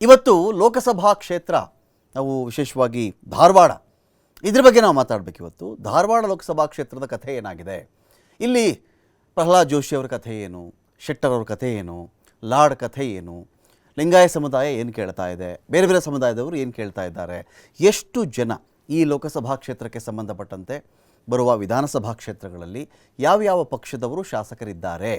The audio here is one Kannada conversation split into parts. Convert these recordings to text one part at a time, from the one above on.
ಇವತ್ತು ಲೋಕಸಭಾ ಕ್ಷೇತ್ರ, ನಾವು ವಿಶೇಷವಾಗಿ ಧಾರವಾಡ, ಇದ್ರ ಬಗ್ಗೆ ನಾವು ಮಾತಾಡಬೇಕು ಇವತ್ತು. ಧಾರವಾಡ ಲೋಕಸಭಾ ಕ್ಷೇತ್ರದ ಕಥೆ ಏನಾಗಿದೆ? ಇಲ್ಲಿ ಪ್ರಹ್ಲಾದ್ ಜೋಶಿ ಅವರ ಕಥೆ ಏನು? ಶೆಟ್ಟರ್ ಅವ್ರ ಕಥೆ ಏನು? ಲಾಡ್ ಕಥೆ ಏನು? ಲಿಂಗಾಯ ಸಮುದಾಯ ಏನು ಕೇಳ್ತಾ ಇದೆ? ಬೇರೆ ಬೇರೆ ಸಮುದಾಯದವರು ಏನು ಕೇಳ್ತಾ ಇದ್ದಾರೆ? ಎಷ್ಟು ಜನ ಈ ಲೋಕಸಭಾ ಕ್ಷೇತ್ರಕ್ಕೆ ಸಂಬಂಧಪಟ್ಟಂತೆ ಬರುವ ವಿಧಾನಸಭಾ ಕ್ಷೇತ್ರಗಳಲ್ಲಿ ಯಾವ ಯಾವ ಪಕ್ಷದವರು ಶಾಸಕರಿದ್ದಾರೆ?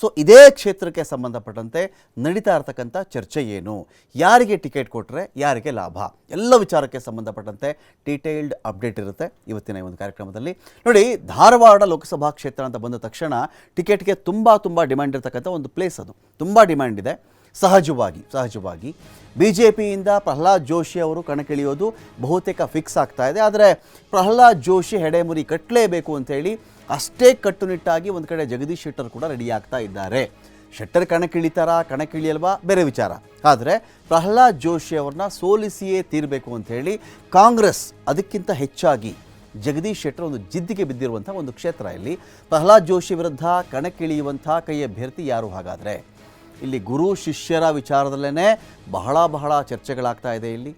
ಸೊ ಇದೇ ಕ್ಷೇತ್ರಕ್ಕೆ ಸಂಬಂಧಪಟ್ಟಂತೆ ನಡೀತಾ ಇರತಕ್ಕಂಥ ಚರ್ಚೆ ಏನು? ಯಾರಿಗೆ ಟಿಕೆಟ್ ಕೊಟ್ಟರೆ ಯಾರಿಗೆ ಲಾಭ? ಎಲ್ಲ ವಿಚಾರಕ್ಕೆ ಸಂಬಂಧಪಟ್ಟಂತೆ ಡೀಟೇಲ್ಡ್ ಅಪ್ಡೇಟ್ ಇರುತ್ತೆ ಇವತ್ತಿನ ಒಂದು ಕಾರ್ಯಕ್ರಮದಲ್ಲಿ. ನೋಡಿ, ಧಾರವಾಡ ಲೋಕಸಭಾ ಕ್ಷೇತ್ರ ಅಂತ ಬಂದ ತಕ್ಷಣ ಟಿಕೆಟ್ಗೆ ತುಂಬ ತುಂಬ ಡಿಮ್ಯಾಂಡ್ ಇರತಕ್ಕಂಥ ಒಂದು ಪ್ಲೇಸ್ ಅದು. ತುಂಬ ಡಿಮ್ಯಾಂಡ್ ಇದೆ. ಸಹಜವಾಗಿ ಸಹಜವಾಗಿ. ಬಿ ಜೆ ಪಿಯಿಂದ ಪ್ರಹ್ಲಾದ್ ಜೋಶಿ ಅವರು ಕಣಕ್ಕಿಳಿಯೋದು ಬಹುತೇಕ ಫಿಕ್ಸ್ ಆಗ್ತಾ ಇದೆ. ಆದರೆ ಪ್ರಹ್ಲಾದ್ ಜೋಶಿ ಹೆಡೆಮುರಿ ಕಟ್ಟಲೇಬೇಕು ಅಂತೇಳಿ ಅಷ್ಟೇ ಕಟ್ಟುನಿಟ್ಟಾಗಿ ಒಂದು ಕಡೆ ಜಗದೀಶ್ ಶೆಟ್ಟರ್ ಕೂಡ ರೆಡಿ ಆಗ್ತಾ ಇದ್ದಾರೆ. ಶೆಟ್ಟರ್ ಕಣಕ್ಕಿಳಿತಾರಾ, ಕಣಕ್ಕಿಳಿಯಲ್ವಾ? ಬೇರೆ ವಿಚಾರ. ಆದರೆ ಪ್ರಹ್ಲಾದ್ ಜೋಶಿ ಅವ್ರನ್ನ ಸೋಲಿಸಿಯೇ ತೀರಬೇಕು ಅಂಥೇಳಿ ಕಾಂಗ್ರೆಸ್ ಅದಕ್ಕಿಂತ ಹೆಚ್ಚಾಗಿ ಜಗದೀಶ್ ಶೆಟ್ಟರ್ ಒಂದು ಜಿದ್ದಿಗೆ ಬಿದ್ದಿರುವಂಥ ಒಂದು ಕ್ಷೇತ್ರ ಇಲ್ಲಿ. ಪ್ರಹ್ಲಾದ್ ಜೋಶಿ ವಿರುದ್ಧ ಕಣಕ್ಕಿಳಿಯುವಂಥ ಕೈ ಅಭ್ಯರ್ಥಿ ಯಾರು ಹಾಗಾದರೆ? ಇಲ್ಲಿ ಗುರು ಶಿಷ್ಯರ ವಿಚಾರದಲ್ಲೇ ಬಹಳ ಬಹಳ ಚರ್ಚೆಗಳಾಗ್ತಾ ಇದೆ ಇಲ್ಲಿ.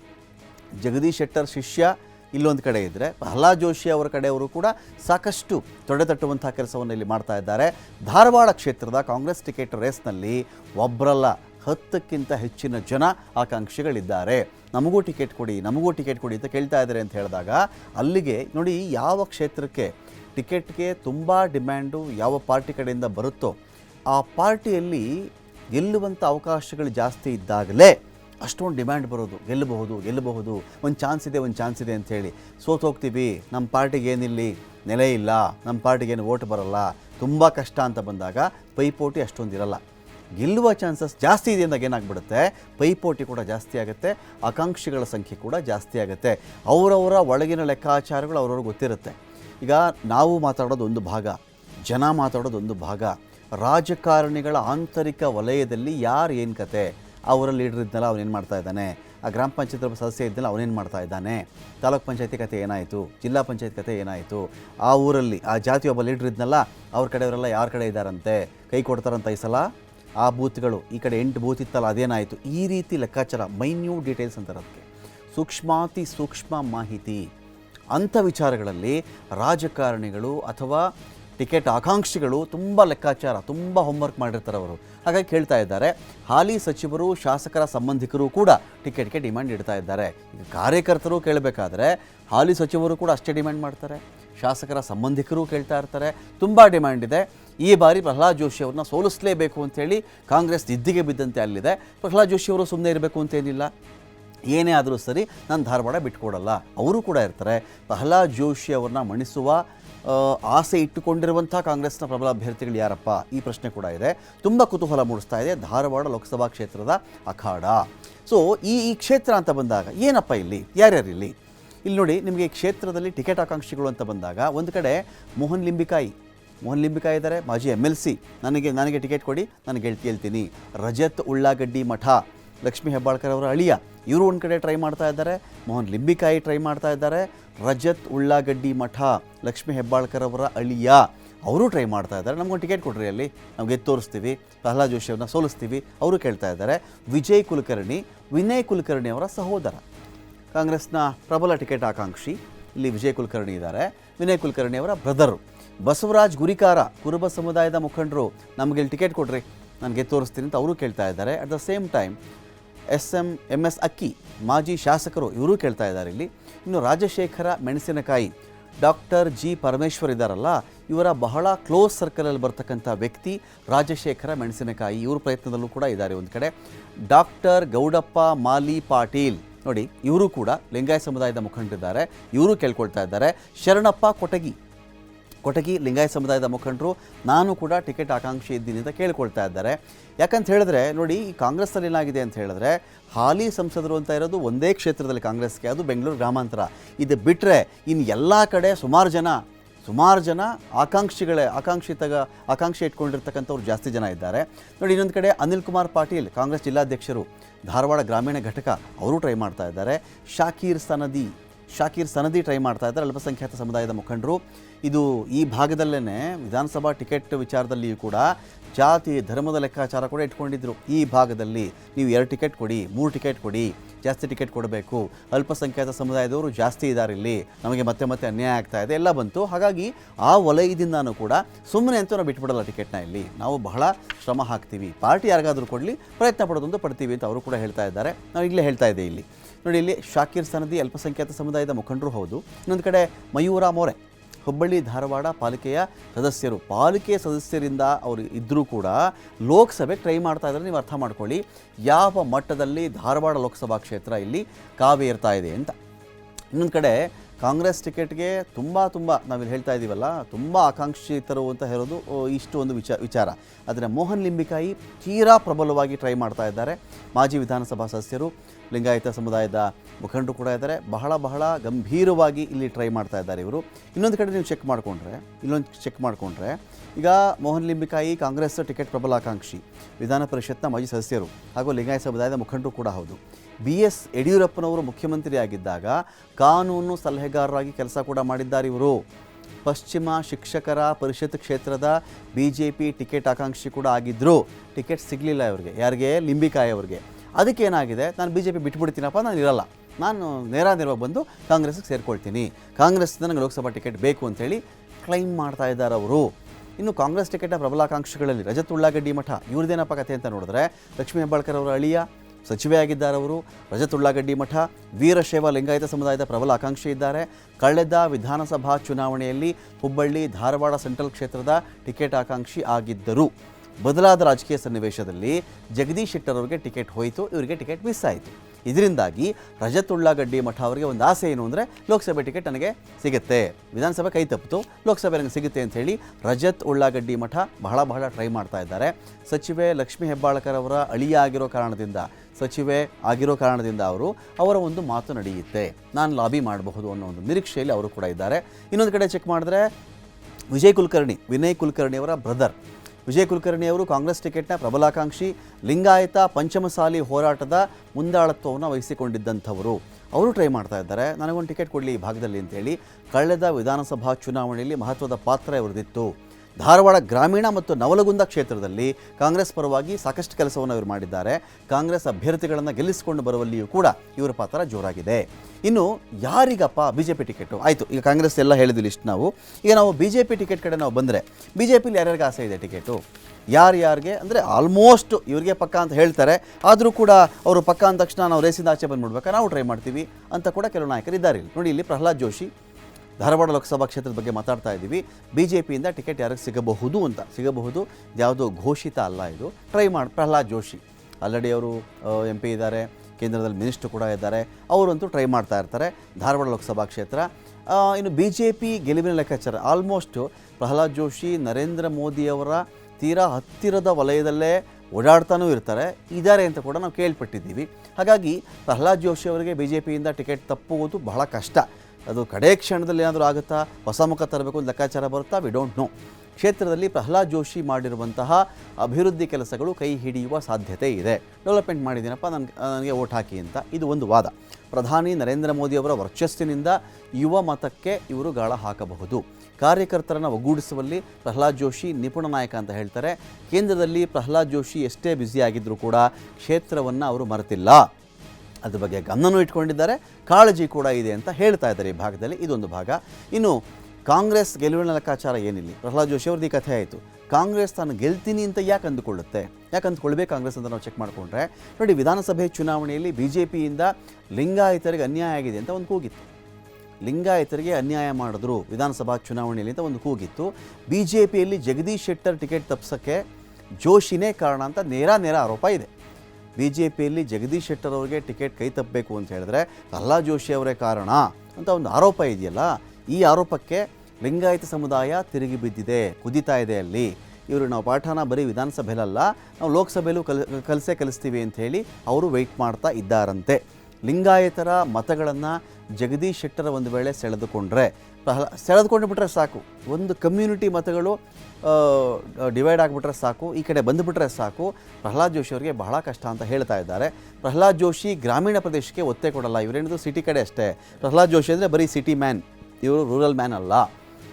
ಜಗದೀಶ್ ಶೆಟ್ಟರ್ ಶಿಷ್ಯ ಇಲ್ಲೊಂದು ಕಡೆ ಇದ್ದರೆ ಪ್ರಹ್ಲಾದ್ ಜೋಶಿ ಅವರ ಕಡೆಯವರು ಕೂಡ ಸಾಕಷ್ಟು ತೊಡೆ ತಟ್ಟುವಂಥ ಕೆಲಸವನ್ನು ಇಲ್ಲಿ ಮಾಡ್ತಾ ಇದ್ದಾರೆ. ಧಾರವಾಡ ಕ್ಷೇತ್ರದ ಕಾಂಗ್ರೆಸ್ ಟಿಕೆಟ್ ರೇಸ್ನಲ್ಲಿ ಒಬ್ಬರಲ್ಲ ಹತ್ತಕ್ಕಿಂತ ಹೆಚ್ಚಿನ ಜನ ಆಕಾಂಕ್ಷಿಗಳಿದ್ದಾರೆ. ನಮಗೂ ಟಿಕೆಟ್ ಕೊಡಿ, ನಮಗೂ ಟಿಕೆಟ್ ಕೊಡಿ ಅಂತ ಕೇಳ್ತಾ ಇದ್ದಾರೆ ಅಂತ ಹೇಳಿದಾಗ ಅಲ್ಲಿಗೆ ನೋಡಿ ಯಾವ ಕ್ಷೇತ್ರಕ್ಕೆ ಟಿಕೆಟ್ಗೆ ತುಂಬ ಡಿಮ್ಯಾಂಡು ಯಾವ ಪಾರ್ಟಿ ಕಡೆಯಿಂದ ಬರುತ್ತೋ ಆ ಪಾರ್ಟಿಯಲ್ಲಿ ಗೆಲ್ಲುವಂಥ ಅವಕಾಶಗಳು ಜಾಸ್ತಿ ಇದ್ದಾಗಲೇ ಅಷ್ಟೊಂದು ಡಿಮ್ಯಾಂಡ್ ಬರೋದು, ಗೆಲ್ಲಬಹುದು ಗೆಲ್ಲಬಹುದು, ಒಂದು ಚಾನ್ಸ್ ಇದೆ, ಒಂದು ಚಾನ್ಸ್ ಇದೆ ಅಂಥೇಳಿ ಸೋತು ಹೋಗ್ತೀವಿ. ನಮ್ಮ ಪಾರ್ಟಿಗೆ ಏನಿಲ್ಲಿ ನೆಲೆ ಇಲ್ಲ ನಮ್ಮ ಪಾರ್ಟಿಗೆ ಏನು ಓಟ್ ಬರಲ್ಲ, ತುಂಬ ಕಷ್ಟ ಅಂತ ಬಂದಾಗ ಪೈಪೋಟಿ ಅಷ್ಟೊಂದು ಇರಲ್ಲ. ಗೆಲ್ಲುವ ಚಾನ್ಸಸ್ ಜಾಸ್ತಿ ಇದೆ ಅಂದಾಗ ಏನಾಗ್ಬಿಡುತ್ತೆ? ಪೈಪೋಟಿ ಕೂಡ ಜಾಸ್ತಿ ಆಗುತ್ತೆ, ಆಕಾಂಕ್ಷಿಗಳ ಸಂಖ್ಯೆ ಕೂಡ ಜಾಸ್ತಿ ಆಗುತ್ತೆ. ಅವರವರ ಒಳಗಿನ ಲೆಕ್ಕಾಚಾರಗಳು ಅವ್ರವ್ರಿಗೆ ಗೊತ್ತಿರುತ್ತೆ. ಈಗ ನಾವು ಮಾತಾಡೋದು ಒಂದು ಭಾಗ, ಜನ ಮಾತಾಡೋದು ಒಂದು ಭಾಗ ರಾಜಕಾರಣಿಗಳ ಆಂತರಿಕ ವಲಯದಲ್ಲಿ ಯಾರು ಏನು ಕತೆ? ಅವರ ಲೀಡರ್ ಇದ್ನಲ್ಲ ಅವನೇನು ಮಾಡ್ತಾ ಇದ್ದಾನೆ? ಆ ಗ್ರಾಮ ಪಂಚಾಯತ್ ಸದಸ್ಯ ಇದ್ನಲ್ಲ ಅವನೇನು ಮಾಡ್ತಾ ಇದ್ದಾನೆ? ತಾಲೂಕ್ ಪಂಚಾಯತಿ ಕತೆ ಏನಾಯಿತು? ಜಿಲ್ಲಾ ಪಂಚಾಯತ್ ಕತೆ ಏನಾಯಿತು? ಆ ಊರಲ್ಲಿ, ಆ ಜಾತಿ ಒಬ್ಬ ಲೀಡರ್ ಇದ್ನಲ್ಲ, ಅವ್ರ ಕಡೆಯವರೆಲ್ಲ ಯಾರ ಕಡೆ ಇದ್ದಾರಂತೆ ಕೈ ಕೊಡ್ತಾರಂತ ಈ ಸಲ? ಆ ಬೂತ್ಗಳು, ಈ ಕಡೆ ಎಂಟು ಬೂತ್ ಇತ್ತಲ್ಲ, ಅದೇನಾಯಿತು? ಈ ರೀತಿ ಲೆಕ್ಕಾಚಾರ ಮೈನ್ಯೂ ಡೀಟೇಲ್ಸ್ ಅಂತಾರೆ ಅದಕ್ಕೆ ಸೂಕ್ಷ್ಮಾತಿ ಸೂಕ್ಷ್ಮ ಮಾಹಿತಿ. ಅಂಥ ವಿಚಾರಗಳಲ್ಲಿ ರಾಜಕಾರಣಿಗಳು ಅಥವಾ ಟಿಕೆಟ್ ಆಕಾಂಕ್ಷಿಗಳು ತುಂಬ ಲೆಕ್ಕಾಚಾರ, ತುಂಬ ಹೋಮ್ವರ್ಕ್ ಮಾಡಿರ್ತಾರೆ ಅವರು. ಹಾಗಾಗಿ ಕೇಳ್ತಾ ಇದ್ದಾರೆ. ಹಾಲಿ ಸಚಿವರು, ಶಾಸಕರ ಸಂಬಂಧಿಕರು ಕೂಡ ಟಿಕೆಟ್ಗೆ ಡಿಮ್ಯಾಂಡ್ ಇಡ್ತಾ ಇದ್ದಾರೆ. ಈಗ ಕಾರ್ಯಕರ್ತರು ಕೇಳಬೇಕಾದ್ರೆ, ಹಾಲಿ ಸಚಿವರು ಕೂಡ ಅಷ್ಟೇ ಡಿಮ್ಯಾಂಡ್ ಮಾಡ್ತಾರೆ. ಶಾಸಕರ ಸಂಬಂಧಿಕರು ಕೇಳ್ತಾ ಇರ್ತಾರೆ. ತುಂಬ ಡಿಮ್ಯಾಂಡ್ ಇದೆ. ಈ ಬಾರಿ ಪ್ರಹ್ಲಾದ್ ಜೋಶಿ ಅವ್ರನ್ನ ಸೋಲಿಸಲೇಬೇಕು ಅಂತೇಳಿ ಕಾಂಗ್ರೆಸ್ ದಿದ್ದಿಗೆ ಬಿದ್ದಂತೆ ಅಲ್ಲಿದೆ. ಪ್ರಹ್ಲಾದ್ ಜೋಶಿ ಅವರು ಸುಮ್ಮನೆ ಇರಬೇಕು ಅಂತೇನಿಲ್ಲ. ಏನೇ ಆದರೂ ಸರಿ, ನಾನು ಧಾರವಾಡ ಬಿಟ್ಕೊಡಲ್ಲ. ಅವರು ಕೂಡ ಇರ್ತಾರೆ. ಪ್ರಹ್ಲಾದ್ ಜೋಶಿ ಅವ್ರನ್ನ ಮಣಿಸುವ ಆಸೆ ಇಟ್ಟುಕೊಂಡಿರುವಂಥ ಕಾಂಗ್ರೆಸ್ನ ಪ್ರಬಲ ಅಭ್ಯರ್ಥಿಗಳು ಯಾರಪ್ಪ? ಈ ಪ್ರಶ್ನೆ ಕೂಡ ಇದೆ. ತುಂಬ ಕುತೂಹಲ ಮೂಡಿಸ್ತಾ ಇದೆ ಧಾರವಾಡ ಲೋಕಸಭಾ ಕ್ಷೇತ್ರದ ಅಖಾಡ. ಸೊ ಈ ಈ ಕ್ಷೇತ್ರ ಅಂತ ಬಂದಾಗ ಏನಪ್ಪ ಇಲ್ಲಿ? ಯಾರ್ಯಾರು ಇಲ್ಲಿ? ಇಲ್ಲಿ ನೋಡಿ, ನಿಮಗೆ ಕ್ಷೇತ್ರದಲ್ಲಿ ಟಿಕೆಟ್ ಆಕಾಂಕ್ಷಿಗಳು ಅಂತ ಬಂದಾಗ ಒಂದು ಕಡೆ ಮೋಹನ್ ಲಿಂಬಿಕಾಯಿ. ಮೋಹನ್ ಲಿಂಬಿಕಾಯಿ ಇದ್ದಾರೆ, ಮಾಜಿ ಎಂ ಎಲ್ ಸಿ. ನನಗೆ ನನಗೆ ಟಿಕೆಟ್ ಕೊಡಿ, ನಾನು ಗೆಲ್ತಿ ಹೇಳ್ತೀನಿ ರಜತ್ ಉಳ್ಳಾಗಡ್ಡಿ ಮಠ. ಲಕ್ಷ್ಮೀ ಹೆಬ್ಬಾಳ್ಕರ್ ಅವರ ಅಳಿಯ. ಇವರು ಒಂದು ಕಡೆ ಟ್ರೈ ಮಾಡ್ತಾ ಇದ್ದಾರೆ. ಮೋಹನ್ ಲಿಂಬಿಕಾಯಿ ಟ್ರೈ ಮಾಡ್ತಾ ಇದ್ದಾರೆ. ರಜತ್ ಉಳ್ಳಾಗಡ್ಡಿ ಮಠ, ಲಕ್ಷ್ಮೀ ಹೆಬ್ಬಾಳ್ಕರ್ ಅವರ ಅಳಿಯ. ಅವರು ಟ್ರೈ ಮಾಡ್ತಾ ಇದ್ದಾರೆ. ನಮ್ಗೊಂದು ಟಿಕೆಟ್ ಕೊಡ್ರಿ ಅಲ್ಲಿ. ನಾವು ಗೆದ್ದು ತೋರಿಸ್ತೀವಿ. ಪ್ರಹ್ಲಾದ್ ಜೋಶಿ ಅವ್ರನ್ನ ಸೋಲಿಸ್ತೀವಿ. ಅವರು ಕೇಳ್ತಾ ಇದ್ದಾರೆ. ವಿಜಯ್ ಕುಲಕರ್ಣಿ, ವಿನಯ್ ಕುಲಕರ್ಣಿ ಅವರ ಸಹೋದರ. ಕಾಂಗ್ರೆಸ್ನ ಪ್ರಬಲ ಟಿಕೆಟ್ ಆಕಾಂಕ್ಷಿ. ಇಲ್ಲಿ ವಿಜಯ್ ಕುಲಕರ್ಣಿ ಇದ್ದಾರೆ. ವಿನಯ್ ಕುಲಕರ್ಣಿ ಅವರ ಬ್ರದರು ಬಸವರಾಜ್ ಗುರಿಕಾರ, ಕುರುಬ ಸಮುದಾಯದ ಮುಖಂಡರು. ನಮಗೆ ಇಲ್ಲಿ ಟಿಕೆಟ್ ಕೊಡ್ರಿ. ನನಗೆ ತೋರಿಸ್ತೀನಿ ಅಂತ ಅವರು ಕೇಳ್ತಾ ಇದ್ದಾರೆ. At the same time S M M S Akki ಮಾಜಿ ಶಾಸಕರು ಇವರು ಕೇಳ್ತಾ ಇದ್ದಾರೆ ಇಲ್ಲಿ. ಇನ್ನು ರಾಜಶೇಖರ ಮೆಣಸಿನಕಾಯಿ, ಡಾಕ್ಟರ್ ಜಿ ಪರಮೇಶ್ವರ್ ಇದ್ದಾರಲ್ಲ, ಇವರ ಬಹಳ ಕ್ಲೋಸ್ ಸರ್ಕಲಲ್ಲಿ ಬರ್ತಕ್ಕಂಥ ವ್ಯಕ್ತಿ ರಾಜಶೇಖರ ಮೆಣಸಿನಕಾಯಿ. ಇವ್ರ ಪ್ರಯತ್ನದಲ್ಲೂ ಕೂಡ ಇದ್ದಾರೆ ಒಂದು ಕಡೆ. ಡಾಕ್ಟರ್ ಗೌಡಪ್ಪ ಮಾಲಿ ಪಾಟೀಲ್, ನೋಡಿ ಇವರು ಕೂಡ ಲಿಂಗಾಯ ಸಮುದಾಯದ ಮುಖಂಡರಿದ್ದಾರೆ. ಇವರು ಕೇಳ್ಕೊಳ್ತಾ ಇದ್ದಾರೆ. ಶರಣಪ್ಪ ಕೊಟಗಿ ಕೊಟಗಿ ಲಿಂಗಾಯತ ಸಮುದಾಯದ ಮುಖಂಡರು, ನಾನು ಕೂಡ ಟಿಕೆಟ್ ಆಕಾಂಕ್ಷಿ ಇದ್ದೀನಿ ಅಂತ ಕೇಳ್ಕೊಳ್ತಾ ಇದ್ದಾರೆ. ಯಾಕಂತ ಹೇಳಿದ್ರೆ, ನೋಡಿ, ಈ ಕಾಂಗ್ರೆಸ್ನಲ್ಲಿ ಏನಾಗಿದೆ ಅಂತ ಹೇಳಿದ್ರೆ, ಹಾಲಿ ಸಂಸದರು ಅಂತ ಇರೋದು ಒಂದೇ ಕ್ಷೇತ್ರದಲ್ಲಿ ಕಾಂಗ್ರೆಸ್ಗೆ, ಅದು ಬೆಂಗಳೂರು ಗ್ರಾಮಾಂತರ. ಇದು ಬಿಟ್ಟರೆ ಇನ್ನು ಎಲ್ಲ ಕಡೆ ಸುಮಾರು ಜನ ಸುಮಾರು ಜನ ಆಕಾಂಕ್ಷಿಗಳೇ ಆಕಾಂಕ್ಷಿತಗ ಆಕಾಂಕ್ಷಿ ಇಟ್ಕೊಂಡಿರ್ತಕ್ಕಂಥವ್ರು ಜಾಸ್ತಿ ಜನ ಇದ್ದಾರೆ. ನೋಡಿ, ಇನ್ನೊಂದು ಕಡೆ ಅನಿಲ್ ಕುಮಾರ್ ಪಾಟೀಲ್, ಕಾಂಗ್ರೆಸ್ ಜಿಲ್ಲಾಧ್ಯಕ್ಷರು, ಧಾರವಾಡ ಗ್ರಾಮೀಣ ಘಟಕ, ಅವರು ಟ್ರೈ ಮಾಡ್ತಾ ಇದ್ದಾರೆ. ಶಾಕೀರ್ ಸನದಿ ಶಾಕೀರ್ ಸನದಿ ಟ್ರೈ ಮಾಡ್ತಾ ಇದ್ದಾರೆ ಅಲ್ಪಸಂಖ್ಯಾತ ಸಮುದಾಯದ ಮುಖಂಡರು. ಇದು ಈ ಭಾಗದಲ್ಲೇ ವಿಧಾನಸಭಾ ಟಿಕೆಟ್ ವಿಚಾರದಲ್ಲಿಯೂ ಕೂಡ ಜಾತಿ, ಧರ್ಮದ ಲೆಕ್ಕಾಚಾರ ಕೂಡ ಇಟ್ಕೊಂಡಿದ್ರು. ಈ ಭಾಗದಲ್ಲಿ ನೀವು ಎರಡು ಟಿಕೆಟ್ ಕೊಡಿ, ಮೂರು ಟಿಕೆಟ್ ಕೊಡಿ, ಜಾಸ್ತಿ ಟಿಕೆಟ್ ಕೊಡಬೇಕು. ಅಲ್ಪಸಂಖ್ಯಾತ ಸಮುದಾಯದವರು ಜಾಸ್ತಿ ಇದ್ದಾರೆ ಇಲ್ಲಿ. ನಮಗೆ ಮತ್ತೆ ಮತ್ತೆ ಅನ್ಯಾಯ ಆಗ್ತಾ ಇದೆ, ಎಲ್ಲ ಬಂತು. ಹಾಗಾಗಿ ಆ ವಲಯದಿಂದನೂ ಕೂಡ ಸುಮ್ಮನೆ ಅಂತೂ ನಾವು ಬಿಟ್ಬಿಡಲ್ಲ ಟಿಕೆಟ್ನ ಇಲ್ಲಿ. ನಾವು ಬಹಳ ಶ್ರಮ ಹಾಕ್ತೀವಿ. ಪಾರ್ಟಿ ಯಾರಿಗಾದರೂ ಕೊಡಲಿ, ಪ್ರಯತ್ನ ಪಡೋದೊಂದು ಪಡ್ತೀವಿ ಅಂತ ಅವರು ಕೂಡ ಹೇಳ್ತಾ ಇದ್ದಾರೆ. ನಾವು ಈಗಲೇ ಹೇಳ್ತಾ ಇದ್ದೆ ಇಲ್ಲಿ. ನೋಡಿ ಇಲ್ಲಿ ಶಾಕಿರ್ ಸನದಿ ಅಲ್ಪಸಂಖ್ಯಾತ ಸಮುದಾಯದ ಮುಖಂಡರು ಹೌದು. ಇನ್ನೊಂದು ಕಡೆ ಮಯೂರ ಮೋರೆ. ಹುಬ್ಬಳ್ಳಿ ಧಾರವಾಡ ಪಾಲಿಕೆಯ ಸದಸ್ಯರು. ಪಾಲಿಕೆ ಸದಸ್ಯರಿಂದ ಅವರು ಇದ್ದರೂ ಕೂಡ ಲೋಕಸಭೆ ಟ್ರೈ ಮಾಡ್ತಾ ಇದ್ದಾರೆ. ನೀವು ಅರ್ಥ ಮಾಡ್ಕೊಳ್ಳಿ. ಯಾವ ಮಟ್ಟದಲ್ಲಿ ಧಾರವಾಡ ಲೋಕಸಭಾ ಕ್ಷೇತ್ರ ಇಲ್ಲಿ ಕಾವೇರ್ತಾ ಇದೆ ಅಂತ. ಇನ್ನೊಂದು ಕಡೆ ಕಾಂಗ್ರೆಸ್ ಟಿಕೆಟ್ಗೆ ತುಂಬ ತುಂಬ ನಾವಿಲ್ಲಿ ಹೇಳ್ತಾ ಇದ್ದೀವಲ್ಲ, ತುಂಬ ಆಕಾಂಕ್ಷಿತರು ಅಂತ ಹೇಳೋದು ಇಷ್ಟು ಒಂದು ವಿಚ, ವಿಚಾರ. ಆದರೆ ಮೋಹನ್ ಲಿಂಬಿಕಾಯಿ ತೀರಾ ಪ್ರಬಲವಾಗಿ ಟ್ರೈ ಮಾಡ್ತಾ ಇದ್ದಾರೆ. ಮಾಜಿ ವಿಧಾನಸಭಾ ಸದಸ್ಯರು ಲಿಂಗಾಯತ ಸಮುದಾಯದ ಮುಖಂಡರು ಕೂಡ ಇದ್ದಾರೆ. ಬಹಳ ಬಹಳ ಗಂಭೀರವಾಗಿ ಇಲ್ಲಿ ಟ್ರೈ ಮಾಡ್ತಾ ಇದ್ದಾರೆ ಇವರು. ಇನ್ನೊಂದು ಕಡೆ ನೀವು ಚೆಕ್ ಮಾಡಿಕೊಂಡ್ರೆ ಇಲ್ಲೊಂದು ಚೆಕ್ ಮಾಡಿಕೊಂಡ್ರೆ, ಈಗ ಮೋಹನ್ ಲಿಂಬಿಕಾಯಿ ಕಾಂಗ್ರೆಸ್ ಟಿಕೆಟ್ ಪ್ರಬಲ ಆಕಾಂಕ್ಷಿ ವಿಧಾನ ಪರಿಷತ್ನ ಮಾಜಿ ಸದಸ್ಯರು ಹಾಗೂ ಲಿಂಗಾಯತ ಸಮುದಾಯದ ಮುಖಂಡರು ಕೂಡ ಹೌದು. ಬಿ ಎಸ್ ಯಡಿಯೂರಪ್ಪನವರು ಮುಖ್ಯಮಂತ್ರಿಯಾಗಿದ್ದಾಗ ಕಾನೂನು ಸಲಹೆಗಾರರಾಗಿ ಕೆಲಸ ಕೂಡ ಮಾಡಿದ್ದಾರೆ ಇವರು. ಪಶ್ಚಿಮ ಶಿಕ್ಷಕರ ಪರಿಷತ್ ಕ್ಷೇತ್ರದ ಬಿ ಜೆ ಪಿ ಟಿಕೆಟ್ ಆಕಾಂಕ್ಷಿ ಕೂಡ ಆಗಿದ್ದರು ಟಿಕೆಟ್ ಸಿಗಲಿಲ್ಲ ಇವ್ರಿಗೆ. ಯಾರಿಗೆ? ಲಿಂಬಿಕಾಯಿ ಅವರಿಗೆ. ಅದಕ್ಕೇನಾಗಿದೆ? ನಾನು ಬಿ ಜೆ ಪಿ ಬಿಟ್ಬಿಡ್ತೀನಪ್ಪ ನಾನು ಇರಲ್ಲ. ನಾನು ನೇರ ನೇರವಾಗಿ ಬಂದು ಕಾಂಗ್ರೆಸ್ಗೆ ಸೇರ್ಕೊಳ್ತೀನಿ. ಕಾಂಗ್ರೆಸ್ನಿಂದ ನನಗೆ ಲೋಕಸಭಾ ಟಿಕೆಟ್ ಬೇಕು ಅಂತೇಳಿ ಕ್ಲೈಮ್ ಮಾಡ್ತಾ ಇದ್ದಾರೆ ಅವರು. ಇನ್ನು ಕಾಂಗ್ರೆಸ್ ಟಿಕೆಟ್ನ ಪ್ರಬಲಾಕಾಂಕ್ಷಿಗಳಲ್ಲಿ ರಜತ್ ಉಳ್ಳಾಗಡ್ಡಿ ಮಠ, ಇವ್ರದ್ದೇನಪ್ಪ ಕಥೆ ಅಂತ ನೋಡಿದ್ರೆ, ಲಕ್ಷ್ಮೀ ಹೆಬ್ಬಾಳ್ಕರ್ ಅವರ ಅಳಿಯ, ಸಚಿವೆ ಆಗಿದ್ದಾರೆ ಅವರು. ರಜತ್ ಉಳ್ಳಾಗಡ್ಡಿ ಮಠ, ವೀರಶೈವ ಲಿಂಗಾಯತ ಸಮುದಾಯದ ಪ್ರಬಲ ಆಕಾಂಕ್ಷಿ ಇದ್ದಾರೆ. ಕಳೆದ ವಿಧಾನಸಭಾ ಚುನಾವಣೆಯಲ್ಲಿ ಹುಬ್ಬಳ್ಳಿ, ಧಾರವಾಡ, ಸೆಂಟ್ರಲ್ ಕ್ಷೇತ್ರದ ಟಿಕೆಟ್ ಆಕಾಂಕ್ಷಿ ಆಗಿದ್ದರು. ಬದಲಾದ ರಾಜಕೀಯ ಸನ್ನಿವೇಶದಲ್ಲಿ ಜಗದೀಶ್ ಶೆಟ್ಟರ್ ಅವರಿಗೆ ಟಿಕೆಟ್ ಹೋಯಿತು, ಇವರಿಗೆ ಟಿಕೆಟ್ ಮಿಸ್ ಆಯಿತು. ಇದರಿಂದಾಗಿ ರಜತ್ ಉಳ್ಳಾಗಡ್ಡಿ ಮಠ ಅವರಿಗೆ ಒಂದು ಆಸೆ ಏನು ಅಂದರೆ ಲೋಕಸಭೆ ಟಿಕೆಟ್ ನನಗೆ ಸಿಗುತ್ತೆ. ವಿಧಾನಸಭೆ ಕೈ ತಪ್ಪಿತು, ಲೋಕಸಭೆ ನನಗೆ ಸಿಗುತ್ತೆ ಅಂತ ರಜತ್ ಉಳ್ಳಾಗಡ್ಡಿ ಮಠ ಬಹಳ ಬಹಳ ಟ್ರೈ ಮಾಡ್ತಾ ಇದ್ದಾರೆ. ಸಚಿವೆ ಲಕ್ಷ್ಮೀ ಹೆಬ್ಬಾಳ್ಕರ್ ಅವರ ಅಳಿಯ ಆಗಿರೋ ಕಾರಣದಿಂದ, ಸಚಿವೆ ಆಗಿರೋ ಕಾರಣದಿಂದ ಅವರು ಅವರ ಒಂದು ಮಾತು ನಡೆಯುತ್ತೆ. ನಾನು ಲಾಬಿ ಮಾಡಬಹುದು ಅನ್ನೋ ಒಂದು ನಿರೀಕ್ಷೆಯಲ್ಲಿ ಅವರು ಕೂಡ ಇದ್ದಾರೆ. ಇನ್ನೊಂದು ಕಡೆ ಚೆಕ್ ಮಾಡಿದ್ರೆ ವಿಜಯ್ ಕುಲಕರ್ಣಿ, ವಿನಯ್ ಕುಲಕರ್ಣಿ ಅವರ ಬ್ರದರ್. ವಿಜಯ್ ಕುಲಕರ್ಣಿ ಅವರು ಕಾಂಗ್ರೆಸ್ ಟಿಕೆಟ್ನ ಪ್ರಬಲಾಕಾಂಕ್ಷಿ ಲಿಂಗಾಯತ ಪಂಚಮಸಾಲಿ ಹೋರಾಟದ ಮುಂದಾಳತ್ವವನ್ನು ವಹಿಸಿಕೊಂಡಿದ್ದಂಥವರು. ಅವರು ಟ್ರೈ ಮಾಡ್ತಾ ಇದ್ದಾರೆ. ನನಗೊಂದು ಟಿಕೆಟ್ ಕೊಡಲಿ ಈ ಭಾಗದಲ್ಲಿ ಅಂತೇಳಿ ಕಳೆದ ವಿಧಾನಸಭಾ ಚುನಾವಣೆಯಲ್ಲಿ ಮಹತ್ವದ ಪಾತ್ರ ಇವರದಿತ್ತು ಧಾರವಾಡ ಗ್ರಾಮೀಣ ಮತ್ತು ನವಲಗುಂದ ಕ್ಷೇತ್ರದಲ್ಲಿ ಕಾಂಗ್ರೆಸ್ ಪರವಾಗಿ ಸಾಕಷ್ಟು ಕೆಲಸವನ್ನು ಇವರು ಮಾಡಿದ್ದಾರೆ. ಕಾಂಗ್ರೆಸ್ ಅಭ್ಯರ್ಥಿಗಳನ್ನು ಗೆಲ್ಲಿಸಿಕೊಂಡು ಬರುವಲ್ಲಿಯೂ ಕೂಡ ಇವರ ಪಾತ್ರ ಜೋರಾಗಿದೆ. ಇನ್ನು ಯಾರಿಗಪ್ಪ ಬಿ ಜೆ ಪಿ ಟಿಕೆಟು? ಆಯಿತು, ಈಗ ಕಾಂಗ್ರೆಸ್ ಎಲ್ಲ ಹೇಳಿದ ಲಿಸ್ಟ್ ನಾವು. ಈಗ ನಾವು ಬಿ ಜೆ ಪಿ ಟಿಕೆಟ್ ಕಡೆ ನಾವು ಬಂದರೆ ಬಿ ಜೆ ಪಿಲಿ ಯಾರ್ಯಾರಿಗೆ ಆಸೆ ಇದೆ ಟಿಕೆಟು? ಯಾರ್ಯಾರಿಗೆ ಅಂದರೆ ಆಲ್ಮೋಸ್ಟ್ ಇವರಿಗೆ ಪಕ್ಕ ಅಂತ ಹೇಳ್ತಾರೆ. ಆದರೂ ಕೂಡ ಅವರು ಪಕ್ಕ ಅಂದ ತಕ್ಷಣ ನಾವು ರೇಸಿಂದ ಆಚೆ ಬಂದ್ಬಿಡ್ಬೇಕಾ? ನಾವು ಟ್ರೈ ಮಾಡ್ತೀವಿ ಅಂತ ಕೂಡ ಕೆಲವು ನಾಯಕರು ಇದ್ದಾರೆ ನೋಡಿ, ಇಲ್ಲಿ ಪ್ರಹ್ಲಾದ್ ಜೋಶಿ ಧಾರವಾಡ ಲೋಕಸಭಾ ಕ್ಷೇತ್ರದ ಬಗ್ಗೆ ಮಾತಾಡ್ತಾ ಇದ್ದೀವಿ. ಬಿ ಜೆ ಪಿಯಿಂದ ಟಿಕೆಟ್ ಯಾರಿಗೆ ಸಿಗಬಹುದು ಅಂತ. ಸಿಗಬಹುದು ಯಾವುದೋ ಘೋಷಿತ ಅಲ್ಲ ಇದು. ಟ್ರೈ ಮಾಡಿ, ಪ್ರಹ್ಲಾದ್ ಜೋಶಿ. ಆಲ್ರೆಡಿ ಅವರು ಎಂ ಪಿ ಇದ್ದಾರೆ, ಕೇಂದ್ರದಲ್ಲಿ ಮಿನಿಸ್ಟರ್ ಕೂಡ ಇದ್ದಾರೆ. ಅವರಂತೂ ಟ್ರೈ ಮಾಡ್ತಾ ಇರ್ತಾರೆ ಧಾರವಾಡ ಲೋಕಸಭಾ ಕ್ಷೇತ್ರ. ಇನ್ನು ಬಿ ಜೆ ಪಿ ಗೆಲುವಿನ ಲೆಕ್ಕಾಚಾರ. ಆಲ್ಮೋಸ್ಟ್ ಪ್ರಹ್ಲಾದ್ ಜೋಶಿ, ನರೇಂದ್ರ ಮೋದಿಯವರ ತೀರಾ ಹತ್ತಿರದ ವಲಯದಲ್ಲೇ ಓಡಾಡ್ತಾನೂ ಇರ್ತಾರೆ. ಇದ್ದಾರೆ ಅಂತ ಕೂಡ ನಾವು ಕೇಳ್ಪಟ್ಟಿದ್ದೀವಿ. ಹಾಗಾಗಿ ಪ್ರಹ್ಲಾದ್ ಜೋಶಿ ಅವರಿಗೆ ಬಿ ಜೆ ಪಿಯಿಂದ ಟಿಕೆಟ್ ತಪ್ಪುವುದು ಬಹಳ ಕಷ್ಟ. ಅದು ಕಡೇ ಕ್ಷಣದಲ್ಲಿ ಏನಾದರೂ ಆಗುತ್ತಾ? ಹೊಸ ಮುಖ ತರಬೇಕು ಲೆಕ್ಕಾಚಾರ ಬರುತ್ತಾ? ವಿ ಡೋಂಟ್ ನೋ ಕ್ಷೇತ್ರದಲ್ಲಿ ಪ್ರಹ್ಲಾದ್ ಜೋಶಿ ಮಾಡಿರುವಂತಹ ಅಭಿವೃದ್ಧಿ ಕೆಲಸಗಳು ಕೈ ಹಿಡಿಯುವ ಸಾಧ್ಯತೆ ಇದೆ. ಡೆವಲಪ್ಮೆಂಟ್ ಮಾಡಿದ್ದೀನಪ್ಪ, ನನಗೆ ನನಗೆ ಓಟ್ ಹಾಕಿ ಅಂತ. ಇದು ಒಂದು ವಾದ. ಪ್ರಧಾನಿ ನರೇಂದ್ರ ಮೋದಿ ಅವರ ವರ್ಚಸ್ಸಿನಿಂದ ಯುವ ಮತಕ್ಕೆ ಇವರು ಗಾಳ ಹಾಕಬಹುದು. ಕಾರ್ಯಕರ್ತರನ್ನು ಒಗ್ಗೂಡಿಸುವಲ್ಲಿ ಪ್ರಹ್ಲಾದ್ ಜೋಶಿ ನಿಪುಣ ನಾಯಕ ಅಂತ ಹೇಳ್ತಾರೆ. ಕೇಂದ್ರದಲ್ಲಿ ಪ್ರಹ್ಲಾದ್ ಜೋಶಿ ಎಷ್ಟೇ ಬ್ಯುಸಿ ಆಗಿದ್ದರೂ ಕೂಡ ಕ್ಷೇತ್ರವನ್ನು ಅವರು ಮರೆತಿಲ್ಲ. ಅದ್ರ ಬಗ್ಗೆ ಗಮನನೂ ಇಟ್ಕೊಂಡಿದ್ದಾರೆ. ಕಾಳಜಿ ಕೂಡ ಇದೆ ಅಂತ ಹೇಳ್ತಾ ಇದ್ದಾರೆ ಈ ಭಾಗದಲ್ಲಿ. ಇದೊಂದು ಭಾಗ. ಇನ್ನು ಕಾಂಗ್ರೆಸ್ ಗೆಲುವಿನ ಲೆಕ್ಕಾಚಾರ ಏನಿಲ್ಲ? ಪ್ರಹ್ಲಾದ್ ಜೋಶಿ ಅವ್ರದ್ದು ಈ ಕಥೆ ಆಯಿತು. ಕಾಂಗ್ರೆಸ್ ತಾನು ಗೆಲ್ತೀನಿ ಅಂತ ಯಾಕೆ ಅಂದುಕೊಳ್ಳುತ್ತೆ? ಯಾಕೆ ಅಂದ್ಕೊಳ್ಬೇಕು ಕಾಂಗ್ರೆಸ್ ಅಂತ ನಾವು ಚೆಕ್ ಮಾಡಿಕೊಂಡ್ರೆ? ನೋಡಿ, ವಿಧಾನಸಭೆ ಚುನಾವಣೆಯಲ್ಲಿ ಬಿ ಜೆ ಪಿಯಿಂದ ಲಿಂಗಾಯತರಿಗೆ ಅನ್ಯಾಯ ಆಗಿದೆ ಅಂತ ಒಂದು ಕೂಗಿತ್ತು. ಲಿಂಗಾಯತರಿಗೆ ಅನ್ಯಾಯ ಮಾಡಿದ್ರು ವಿಧಾನಸಭಾ ಚುನಾವಣೆಯಲ್ಲಿ ಅಂತ ಒಂದು ಕೂಗಿತ್ತು. ಬಿ ಜೆ ಪಿಯಲ್ಲಿ ಜಗದೀಶ್ ಶೆಟ್ಟರ್ ಟಿಕೆಟ್ ತಪ್ಪಿಸೋಕ್ಕೆ ಜೋಶಿನೇ ಕಾರಣ ಅಂತ ನೇರ ನೇರ ಆರೋಪ ಇದೆ. ಬಿ ಜೆ ಪಿಯಲ್ಲಿ ಜಗದೀಶ್ ಶೆಟ್ಟರ್ ಅವರಿಗೆ ಟಿಕೆಟ್ ಕೈ ತಪ್ಪಬೇಕು ಅಂತ ಹೇಳಿದ್ರೆ ಪ್ರಹ್ಲಾದ್ ಜೋಶಿ ಅವರೇ ಕಾರಣ ಅಂತ ಒಂದು ಆರೋಪ ಇದೆಯಲ್ಲ, ಈ ಆರೋಪಕ್ಕೆ ಲಿಂಗಾಯತ ಸಮುದಾಯ ತಿರುಗಿ ಬಿದ್ದಿದೆ, ಕುದಿತಾ ಇದೆ ಅಲ್ಲಿ. ಇವರು ನಾವು ಪಾಠನ ಬರೀ ವಿಧಾನಸಭೆಯಲ್ಲ ನಾವು ಲೋಕಸಭೆಯಲ್ಲೂ ಕಲ್, ಕಲಸೇ ಕಲಿಸ್ತೀವಿ ಅಂತ ಹೇಳಿ ಅವರು ವೆಯ್ಟ್ ಮಾಡ್ತಾ ಇದ್ದಾರಂತೆ. ಲಿಂಗಾಯತರ ಮತಗಳನ್ನು ಜಗದೀಶ್ ಶೆಟ್ಟರ ಒಂದು ವೇಳೆ ಸೆಳೆದುಕೊಂಡ್ರೆ, ಪ್ರಹ್ಲಾ ಸೆಳೆದುಕೊಂಡು ಬಿಟ್ರೆ ಸಾಕು. ಒಂದು ಕಮ್ಯುನಿಟಿ ಮತಗಳು ಡಿವೈಡ್ ಆಗಿಬಿಟ್ರೆ ಸಾಕು, ಈ ಕಡೆ ಬಂದುಬಿಟ್ರೆ ಸಾಕು. ಪ್ರಹ್ಲಾದ್ ಜೋಶಿ ಅವರಿಗೆ ಬಹಳ ಕಷ್ಟ ಅಂತ ಹೇಳ್ತಾ ಇದ್ದಾರೆ. ಪ್ರಹ್ಲಾದ್ ಜೋಶಿ ಗ್ರಾಮೀಣ ಪ್ರದೇಶಕ್ಕೆ ಒತ್ತೆ ಕೊಡಲ್ಲ. ಇವರೇನಿದು ಸಿಟಿ ಕಡೆ ಅಷ್ಟೇ. ಪ್ರಹ್ಲಾದ್ ಜೋಶಿ ಅಂದರೆ ಬರೀ ಸಿಟಿ ಮ್ಯಾನ್. ಇವರು ರೂರಲ್ ಮ್ಯಾನ್ ಅಲ್ಲ.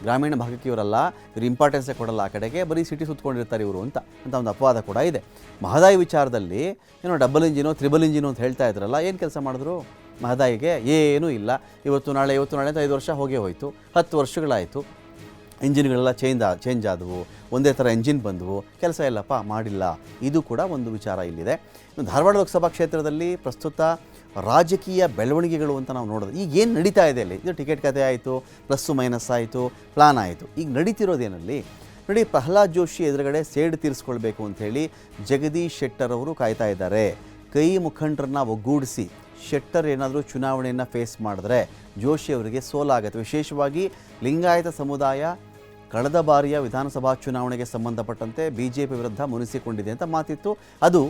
ಗ್ರಾಮೀಣ ಭಾಗಕ್ಕೆ ಇವರಲ್ಲ ಇವರು ಇಂಪಾರ್ಟೆನ್ಸೇ ಕೊಡಲ್ಲ ಆ ಕಡೆಗೆ, ಬರೀ ಸಿಟಿ ಸುತ್ಕೊಂಡಿರ್ತಾರೆ ಇವರು ಅಂತ. ಅಂತ ಒಂದು ಅಪವಾದ ಕೂಡ ಇದೆ. ಮಹದಾಯಿ ವಿಚಾರದಲ್ಲಿ, ಏನೋ ಡಬಲ್ ಇಂಜಿನು ತ್ರಿಬಲ್ ಇಂಜಿನು ಅಂತ ಹೇಳ್ತಾ ಇದ್ರಲ್ಲ, ಏನು ಕೆಲಸ ಮಾಡಿದ್ರು? ಮಹದಾಯಿಗೆ ಏನೂ ಇಲ್ಲ. ಇವತ್ತು ನಾಳೆ ಇವತ್ತು ನಾಳೆ ಅಂತ ಐದು ವರ್ಷ ಹೋಗೇ ಹೋಯಿತು. ಹತ್ತು ವರ್ಷಗಳಾಯಿತು. ಇಂಜಿನ್ಗಳೆಲ್ಲ ಚೇಂಜ್ ಚೇಂಜ್ ಆದವು. ಒಂದೇ ಥರ ಇಂಜಿನ್ ಬಂದವು. ಕೆಲಸ ಇಲ್ಲಪ್ಪ ಮಾಡಿಲ್ಲ. ಇದು ಕೂಡ ಒಂದು ವಿಚಾರ ಇಲ್ಲಿದೆ. ಧಾರವಾಡ ಲೋಕಸಭಾ ಕ್ಷೇತ್ರದಲ್ಲಿ ಪ್ರಸ್ತುತ ರಾಜಕೀಯ ಬೆಳವಣಿಗೆಗಳು ಅಂತ ನಾವು ನೋಡೋದು ಈಗ ಏನು ನಡೀತಾ ಇದೆ ಅಲ್ಲಿ? ಇದು ಟಿಕೆಟ್ ಕತೆ ಆಯಿತು ಪ್ಲಸ್ಸು ಮೈನಸ್ ಆಯಿತು, ಪ್ಲಾನ್ ಆಯಿತು. ಈಗ ನಡೀತಿರೋದೇನಲ್ಲಿ ನೋಡಿ ಪ್ರಹ್ಲಾದ್ ಜೋಶಿ ಎದುರುಗಡೆ ಸೇಡು ತೀರಿಸ್ಕೊಳ್ಬೇಕು ಅಂಥೇಳಿ ಜಗದೀಶ್ ಶೆಟ್ಟರ್ ಅವರು ಕಾಯ್ತಾ ಇದ್ದಾರೆ. ಕೈ ಮುಖಂಡರನ್ನ ಒಗ್ಗೂಡಿಸಿ ಶೆಟ್ಟರ್ ಏನಾದರೂ ಚುನಾವಣೆಯನ್ನು ಫೇಸ್ ಮಾಡಿದ್ರೆ ಜೋಶಿ ಅವರಿಗೆ ಸೋಲಾಗುತ್ತೆ. ವಿಶೇಷವಾಗಿ ಲಿಂಗಾಯತ ಸಮುದಾಯ ಕಳೆದ ಬಾರಿಯ ವಿಧಾನಸಭಾ ಚುನಾವಣೆಗೆ ಸಂಬಂಧಪಟ್ಟಂತೆ ಬಿ ಜೆ ಪಿ ವಿರುದ್ಧ ಮುನಿಸಿಕೊಂಡಿದೆ ಅಂತ ಮಾತಿತ್ತು. ಅದು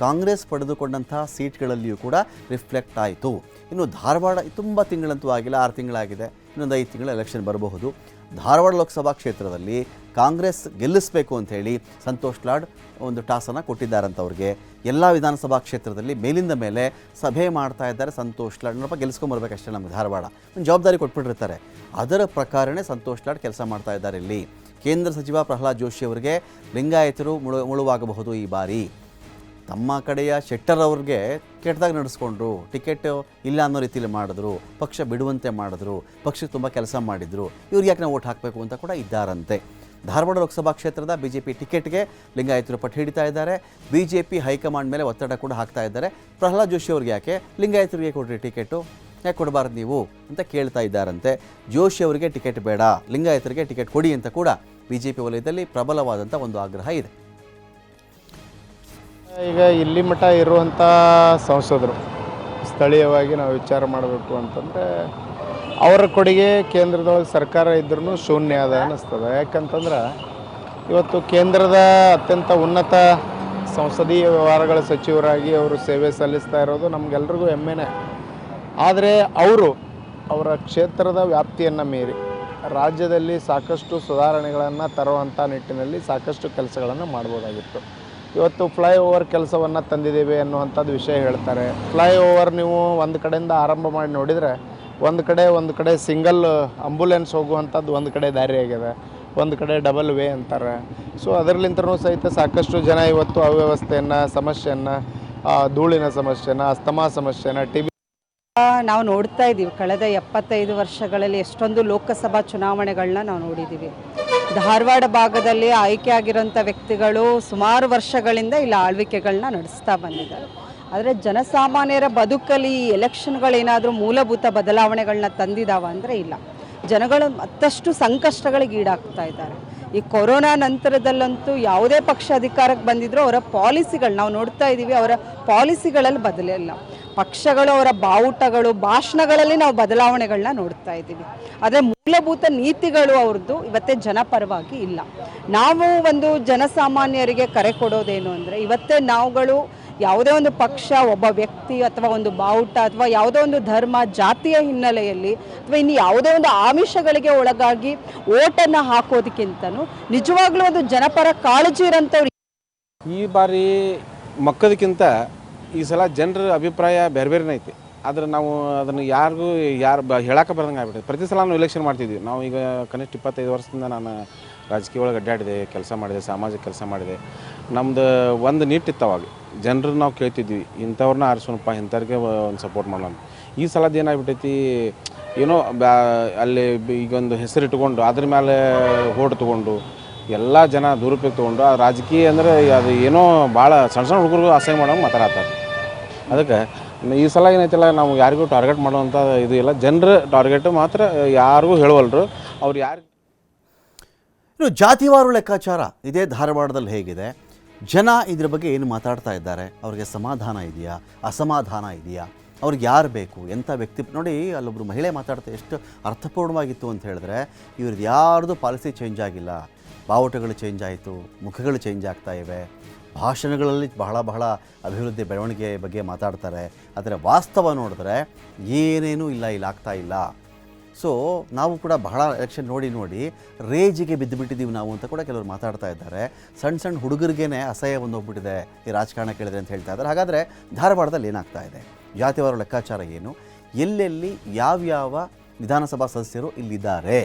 ಕಾಂಗ್ರೆಸ್ ಪಡೆದುಕೊಂಡಂತಹ ಸೀಟ್ಗಳಲ್ಲಿಯೂ ಕೂಡ ರಿಫ್ಲೆಕ್ಟ್ ಆಯಿತು. ಇನ್ನು ಧಾರವಾಡ ತುಂಬ ತಿಂಗಳಂತೂ ಆಗಿಲ್ಲ, ಆರು ತಿಂಗಳಾಗಿದೆ. ಇನ್ನೊಂದು ಐದು ತಿಂಗಳ ಎಲೆಕ್ಷನ್ ಬರಬಹುದು. ಧಾರವಾಡ ಲೋಕಸಭಾ ಕ್ಷೇತ್ರದಲ್ಲಿ ಕಾಂಗ್ರೆಸ್ ಗೆಲ್ಲಿಸಬೇಕು ಅಂಥೇಳಿ ಸಂತೋಷ್ ಲಾಡ್ ಒಂದು ಟಾಸನ್ನು ಕೊಟ್ಟಿದ್ದಾರಂತ ಅವ್ರಿಗೆ ಎಲ್ಲ ವಿಧಾನಸಭಾ ಕ್ಷೇತ್ರದಲ್ಲಿ ಮೇಲಿಂದ ಮೇಲೆ ಸಭೆ ಮಾಡ್ತಾ ಇದ್ದಾರೆ ಸಂತೋಷ್ ಲಾಡ್. ನೋಡಪ್ಪ ಗೆಲ್ಸ್ಕೊಂಬರ್ಬೇಕಷ್ಟೇ ನಮ್ಗೆ ಧಾರವಾಡ. ಒಂದು ಜವಾಬ್ದಾರಿ ಕೊಟ್ಬಿಟ್ಟಿರ್ತಾರೆ. ಅದರ ಪ್ರಕಾರನೇ ಸಂತೋಷ್ ಲಾಡ್ ಕೆಲಸ ಮಾಡ್ತಾ ಇದ್ದಾರೆ ಇಲ್ಲಿ. ಕೇಂದ್ರ ಸಚಿವ ಪ್ರಹ್ಲಾದ್ ಜೋಶಿ ಅವರಿಗೆ ಲಿಂಗಾಯತರು ಮುಳು ಮುಳುವಾಗಬಹುದು ಈ ಬಾರಿ. ತಮ್ಮ ಕಡೆಯ ಶೆಟ್ಟರ್ ಅವ್ರಿಗೆ ಕೆಟ್ಟದಾಗ ನಡೆಸ್ಕೊಂಡ್ರು, ಟಿಕೆಟ್ ಇಲ್ಲ ಅನ್ನೋ ರೀತಿಯಲ್ಲಿ ಮಾಡಿದ್ರು, ಪಕ್ಷ ಬಿಡುವಂತೆ ಮಾಡಿದ್ರು ಪಕ್ಷಕ್ಕೆ ತುಂಬ ಕೆಲಸ ಮಾಡಿದ್ರು ಇವ್ರಿಗೆ ಯಾಕೆ ನಾವು ಓಟ್ ಹಾಕಬೇಕು ಅಂತ ಕೂಡ ಇದ್ದಾರಂತೆ. ಧಾರವಾಡ ಲೋಕಸಭಾ ಕ್ಷೇತ್ರದ ಬಿ ಜೆ ಪಿ ಟಿಕೆಟ್ಗೆ ಲಿಂಗಾಯತರು ಪಟ್ಟು ಹಿಡಿತಾ ಇದ್ದಾರೆ. ಬಿ ಜೆ ಪಿ ಹೈಕಮಾಂಡ್ ಮೇಲೆ ಒತ್ತಡ ಕೂಡ ಹಾಕ್ತಾ ಇದ್ದಾರೆ. ಪ್ರಹ್ಲಾದ್ ಜೋಶಿ ಅವ್ರಿಗೆ ಯಾಕೆ? ಲಿಂಗಾಯತರಿಗೆ ಕೊಡ್ರಿ ಟಿಕೆಟು. ಯಾಕೆ ಕೊಡಬಾರ್ದು ನೀವು? ಅಂತ ಕೇಳ್ತಾ ಇದ್ದಾರಂತೆ. ಜೋಶಿ ಅವರಿಗೆ ಟಿಕೆಟ್ ಬೇಡ, ಲಿಂಗಾಯತರಿಗೆ ಟಿಕೆಟ್ ಕೊಡಿ ಅಂತ ಕೂಡ ಬಿ ಜೆ ಪಿ ವಲಯದಲ್ಲಿ ಪ್ರಬಲವಾದಂಥ ಒಂದು ಆಗ್ರಹ ಇದೆ. ಈಗ ಇಲ್ಲಿ ಮಠ ಇರುವಂಥ ಸಂಸದರು ಸ್ಥಳೀಯವಾಗಿ ನಾವು ವಿಚಾರ ಮಾಡಬೇಕು ಅಂತಂದರೆ ಅವರ ಕೊಡುಗೆ ಕೇಂದ್ರದೊಳಗೆ ಸರ್ಕಾರ ಇದ್ರೂ ಶೂನ್ಯ ಅದ ಅನ್ನಿಸ್ತದೆ. ಯಾಕಂತಂದ್ರೆ ಇವತ್ತು ಕೇಂದ್ರದ ಅತ್ಯಂತ ಉನ್ನತ ಸಂಸದೀಯ ವ್ಯವಹಾರಗಳ ಸಚಿವರಾಗಿ ಅವರು ಸೇವೆ ಸಲ್ಲಿಸ್ತಾ ಇರೋದು ನಮಗೆಲ್ರಿಗೂ ಹೆಮ್ಮೆನೇ. ಆದರೆ ಅವರು ಅವರ ಕ್ಷೇತ್ರದ ವ್ಯಾಪ್ತಿಯನ್ನು ಮೀರಿ ರಾಜ್ಯದಲ್ಲಿ ಸಾಕಷ್ಟು ಸುಧಾರಣೆಗಳನ್ನು ತರುವಂಥ ನಿಟ್ಟಿನಲ್ಲಿ ಸಾಕಷ್ಟು ಕೆಲಸಗಳನ್ನು ಮಾಡ್ಬೋದಾಗಿತ್ತು. ಇವತ್ತು ಫ್ಲೈ ಓವರ್ ಕೆಲಸವನ್ನು ತಂದಿದ್ದೀವಿ ಅನ್ನುವಂಥದ್ದು ವಿಷಯ ಹೇಳ್ತಾರೆ. ಫ್ಲೈ ಓವರ್ ನೀವು ಒಂದು ಕಡೆಯಿಂದ ಆರಂಭ ಮಾಡಿ ನೋಡಿದರೆ ಒಂದು ಕಡೆ ಒಂದು ಕಡೆ ಸಿಂಗಲ್ ಆಂಬುಲೆನ್ಸ್ ಹೋಗುವಂಥದ್ದು ಒಂದು ಕಡೆ ದಾರಿ ಆಗಿದೆ ಒಂದು ಕಡೆ ಡಬಲ್ ವೇ ಅಂತಾರೆ. ಸೊ ಅದರಲ್ಲಿಂತನೂ ಸಹಿತ ಸಾಕಷ್ಟು ಜನ ಇವತ್ತು ಅವ್ಯವಸ್ಥೆಯನ್ನು, ಸಮಸ್ಯೆಯನ್ನು ಧೂಳಿನ ಸಮಸ್ಯೆನ ಅಸ್ತಮಾ ಸಮಸ್ಯೆನ ಟಿ ನಾವು ನೋಡ್ತಾ ಇದ್ದೀವಿ ಕಳೆದ ಎಪ್ಪತ್ತೈದು ವರ್ಷಗಳಲ್ಲಿ ಎಷ್ಟೊಂದು ಲೋಕಸಭಾ ಚುನಾವಣೆಗಳನ್ನ ನಾವು ನೋಡಿದ್ದೀವಿ ಧಾರವಾಡ ಭಾಗದಲ್ಲಿ ಆಯ್ಕೆ ಆಗಿರೋಂಥ ವ್ಯಕ್ತಿಗಳು ಸುಮಾರು ವರ್ಷಗಳಿಂದ ಇಲ್ಲಿ ಆಳ್ವಿಕೆಗಳನ್ನ ನಡೆಸ್ತಾ ಬಂದಿದ್ದಾರೆ. ಆದರೆ ಜನಸಾಮಾನ್ಯರ ಬದುಕಲ್ಲಿ ಈ ಎಲೆಕ್ಷನ್ಗಳೇನಾದರೂ ಮೂಲಭೂತ ಬದಲಾವಣೆಗಳನ್ನ ತಂದಿದ್ದಾವ ಅಂದರೆ ಇಲ್ಲ. ಜನಗಳು ಮತ್ತಷ್ಟು ಸಂಕಷ್ಟಗಳಿಗೆ ಈಡಾಗ್ತಾ ಇದ್ದಾರೆ. ಈ ಕೊರೋನಾ ನಂತರದಲ್ಲಂತೂ ಯಾವುದೇ ಪಕ್ಷ ಅಧಿಕಾರಕ್ಕೆ ಬಂದಿದ್ರೂ ಅವರ ಪಾಲಿಸಿಗಳು, ನಾವು ನೋಡ್ತಾ ಇದ್ದೀವಿ ಅವರ ಪಾಲಿಸಿಗಳಲ್ಲಿ ಬದಲಿಲ್ಲ. ಪಕ್ಷಗಳು, ಅವರ ಬಾವುಟಗಳು, ಭಾಷಣಗಳಲ್ಲಿ ನಾವು ಬದಲಾವಣೆಗಳನ್ನ ನೋಡ್ತಾ ಇದ್ದೀವಿ. ಆದರೆ ಮೂಲಭೂತ ನೀತಿಗಳು ಅವ್ರದ್ದು ಇವತ್ತೇ ಜನಪರವಾಗಿ ಇಲ್ಲ. ನಾವು ಒಂದು ಜನಸಾಮಾನ್ಯರಿಗೆ ಕರೆ ಕೊಡೋದೇನು ಅಂದರೆ, ಇವತ್ತೇ ನಾವುಗಳು ಯಾವುದೇ ಒಂದು ಪಕ್ಷ, ಒಬ್ಬ ವ್ಯಕ್ತಿ ಅಥವಾ ಒಂದು ಬಾವುಟ ಅಥವಾ ಯಾವುದೋ ಒಂದು ಧರ್ಮ, ಜಾತಿಯ ಹಿನ್ನೆಲೆಯಲ್ಲಿ ಅಥವಾ ಇನ್ನು ಯಾವುದೇ ಒಂದು ಆಮಿಷಗಳಿಗೆ ಒಳಗಾಗಿ ಓಟನ್ನು ಹಾಕೋದಕ್ಕಿಂತನೂ ನಿಜವಾಗ್ಲೂ ಒಂದು ಜನಪರ ಕಾಳಜಿ ಇರೋಂಥವ್ರು ಈ ಬಾರಿ ಮಕ್ಕದಕ್ಕಿಂತ ಈ ಸಲ ಜನರ ಅಭಿಪ್ರಾಯ ಬೇರೆ ಬೇರೆನೇ ಐತಿ. ಆದ್ರೆ ನಾವು ಅದನ್ನು ಯಾರಿಗೂ ಯಾರು ಬ ಹೇಳಕ್ಕೆ ಬರ್ದಂಗೆ ಆಗ್ಬಿಟ್ಟಿದೆ. ಪ್ರತಿ ಸಲ ನಾವು ಎಲೆಕ್ಷನ್ ಮಾಡ್ತಿದ್ವಿ. ನಾವು ಈಗ ಕನಿಷ್ಠ ಇಪ್ಪತ್ತೈದು ವರ್ಷದಿಂದ ನಾನು ರಾಜಕೀಯ ಒಳಗೆ ಅಡ್ಡಾಡಿದೆ, ಕೆಲಸ ಮಾಡಿದೆ, ಸಾಮಾಜಿಕ ಕೆಲಸ ಮಾಡಿದೆ. ನಮ್ಮದು ಒಂದು ನಿಟ್ಟಿತ್ತು ಅವಾಗ. ಜನರು ನಾವು ಕೇಳ್ತಿದ್ವಿ. ಇಂಥವ್ರನ್ನ ಆರಿಸೋಣಪ್ಪ, ಇಂಥವ್ರಿಗೆ ಒಂದು ಸಪೋರ್ಟ್ ಮಾಡೋಣ ಈ ಸಲದ ಏನಾಗ್ಬಿಟ್ಟೈತಿ, ಏನೋ ಬ್ಯಾ ಅಲ್ಲಿ ಬಿ- ಈಗ ಒಂದು ಹೆಸರು ಇಟ್ಕೊಂಡು, ಅದ್ರ ಮೇಲೆ ಓಟ್ ತೊಗೊಂಡು, ಎಲ್ಲ ಜನ ದುರುಪಯೋಗ ತೊಗೊಂಡು, ಆ ರಾಜಕೀಯ ಅಂದರೆ ಅದು ಏನೋ ಭಾಳ ಸಣ್ಣ ಸಣ್ಣ ಹುಡುಗರು ಅಸಹ್ಯ ಮಾಡೋಂಗೆ ಮಾತಾಡತ್ತಾರೆ. ಅದಕ್ಕೆ ಈ ಸಲ ಏನೈತಿಲ್ಲ, ನಾವು ಯಾರಿಗೂ ಟಾರ್ಗೆಟ್ ಮಾಡುವಂಥ ಇದು ಇಲ್ಲ. ಜನರ ಟಾರ್ಗೆಟ್ ಮಾತ್ರ ಯಾರಿಗೂ ಹೇಳುವಲ್ರು. ಅವ್ರು ಯಾರು ಇನ್ನು ಜಾತಿವಾರು ಲೆಕ್ಕಾಚಾರ ಇದೇ ಧಾರವಾಡದಲ್ಲಿ ಹೇಗಿದೆ. ಜನ ಇದ್ರ ಬಗ್ಗೆ ಏನು ಮಾತಾಡ್ತಾ ಇದ್ದಾರೆ? ಅವ್ರಿಗೆ ಸಮಾಧಾನ ಇದೆಯಾ? ಅಸಮಾಧಾನ ಇದೆಯಾ? ಅವ್ರಿಗೆ ಯಾರು ಬೇಕು? ಎಂಥ ವ್ಯಕ್ತಿ ನೋಡಿ ಅಲ್ಲೊಬ್ಬರು ಮಹಿಳೆ ಮಾತಾಡ್ತಾ ಎಷ್ಟು ಅರ್ಥಪೂರ್ಣವಾಗಿತ್ತು ಅಂತ ಹೇಳಿದ್ರೆ, ಇವ್ರದ್ದು ಯಾರ್ದು ಪಾಲಿಸಿ ಚೇಂಜ್ ಆಗಿಲ್ಲ. ಬಾವುಟಗಳು ಚೇಂಜ್ ಆಯಿತು, ಮುಖಗಳು ಚೇಂಜ್ ಆಗ್ತಾ ಇವೆ. ಭಾಷಣಗಳಲ್ಲಿ ಬಹಳ ಬಹಳ ಅಭಿವೃದ್ಧಿ ಬೆಳವಣಿಗೆ ಬಗ್ಗೆ ಮಾತಾಡ್ತಾರೆ. ಆದರೆ ವಾಸ್ತವ ನೋಡಿದ್ರೆ ಏನೇನೂ ಇಲ್ಲ, ಇಲ್ಲಿ ಆಗ್ತಾ ಇಲ್ಲ. ಸೊ ನಾವು ಕೂಡ ಬಹಳ ಎಲೆಕ್ಷನ್ ನೋಡಿ ನೋಡಿ ರೇಜಿಗೆ ಬಿದ್ದು ಬಿಟ್ಟಿದ್ದೀವಿ ನಾವು ಅಂತ ಕೂಡ ಕೆಲವರು ಮಾತಾಡ್ತಾ ಇದ್ದಾರೆ. ಸಣ್ಣ ಸಣ್ಣ ಹುಡುಗರಿಗೇನೆ ಅಸಹ್ಯ ಹೋಗ್ಬಿಟ್ಟಿದೆ ಈ ರಾಜಕಾರಣ ಕೇಳಿದ್ರೆ ಅಂತ ಹೇಳ್ತಾ ಇದ್ದಾರೆ. ಹಾಗಾದರೆ ಧಾರವಾಡದಲ್ಲಿ ಏನಾಗ್ತಾ ಇದೆ? ಜಾತಿವಾರ ಲೆಕ್ಕಾಚಾರ ಏನು? ಎಲ್ಲೆಲ್ಲಿ ಯಾವ್ಯಾವ ವಿಧಾನಸಭಾ ಸದಸ್ಯರು ಇಲ್ಲಿದ್ದಾರೆ?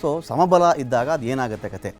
ಸೊ ಸಮಬಲ ಇದ್ದಾಗ ಅದು ಏನಾಗುತ್ತೆ ಕತೆ?